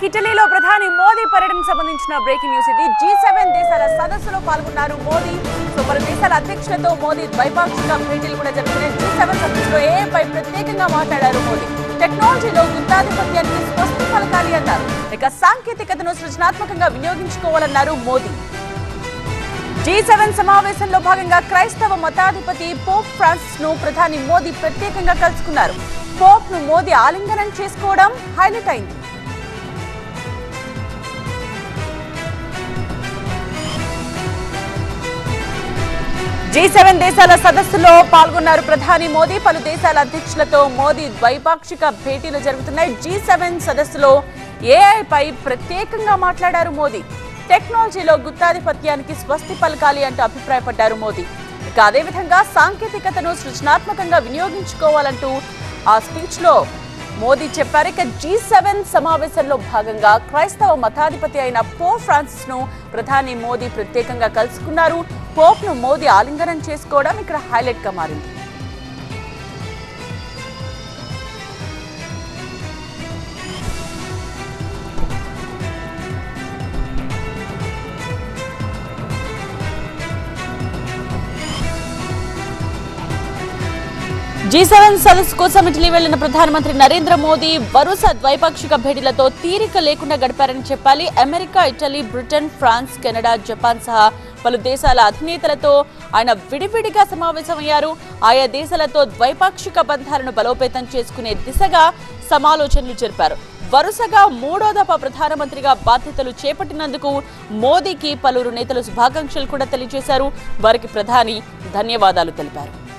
ఇక ఇటలీలో ప్రధాని మోదీ పర్యటనకు సంబంధించిన బ్రేకింగ్ న్యూస్ ఇది. జీ సెవెన్ దేశాల సదస్సులో పాల్గొన్నారు మోదీ. సో పలు దేశాల అధ్యక్షులతో మోదీ ద్వైపాక్షిక భేటీలు కూడా జరుగుతున్నాయి. జీ సెవెన్ సదస్సులో ఏ ప్రత్యేకంగా మాట్లాడారు మోదీ? టెక్నాలజీలో గుత్తాధిపత్యానికి స్వస్తి పలకాలి అన్నారు. ఇక సాంకేతికతను సృజనాత్మకంగా వినియోగించుకోవాలన్నారు మోదీ. జీ సెవెన్ సమావేశంలో భాగంగా క్రైస్తవ మతాధిపతి పోప్ ఫ్రాన్సిస్ను ప్రధాని మోదీ ప్రత్యేకంగా కలుసుకున్నారు. పోప్ను మోదీ ఆలింగనం చేసుకోవడం హైలైట్ అయింది. జీ సెవెన్ దేశాల సదస్సులో పాల్గొన్నారు ప్రధాని మోదీ. పలు దేశాల అధ్యక్షులతో మోదీ ద్వైపాక్షిక భేటీలు జరుగుతున్నాయి. జీ సెవెన్ సదస్సులో ఏఐపై ప్రత్యేకంగా మాట్లాడారు మోదీ. టెక్నాలజీలో గుత్తాధిపత్యానికి స్వస్తి పలకాలి అంటూ అభిప్రాయపడ్డారు మోదీ. ఇక అదేవిధంగా సాంకేతికతను సృజనాత్మకంగా వినియోగించుకోవాలంటూ ఆ స్పీచ్లో మోదీ చెప్పారు. ఇక జీ సెవెన్ సమావేశంలో భాగంగా క్రైస్తవ మతాధిపతి అయిన పో ఫ్రాన్సిస్ను ప్రధాని మోదీ ప్రత్యేకంగా కలుసుకున్నారు. పోప్ను మోదీ ఆలింగనం చేసుకోవడం ఇక్కడ హైలైట్గా మారింది. జీ సెవెన్ సదస్సుకు కోసం వెళ్ళిన ప్రధానమంత్రి నరేంద్ర మోదీ వరుస ద్వైపాక్షిక భేటీలతో తీరిక లేకుండా గడిపారని చెప్పాలి. America Italy Britain France Canada Japan సహా పలు దేశాల అధినేతలతో ఆయన విడివిడిగా సమావేశమయ్యారు. ఆయా దేశాలతో ద్వైపాక్షిక బంధాలను బలోపేతం చేసుకునే దిశగా సమాలోచనలు జరిపారు. వరుసగా మూడో దఫా ప్రధానమంత్రిగా బాధ్యతలు చేపట్టినందుకు మోదీకి పలువురు నేతలు శుభాకాంక్షలు కూడా తెలియజేశారు. వారికి ప్రధాని ధన్యవాదాలు తెలిపారు.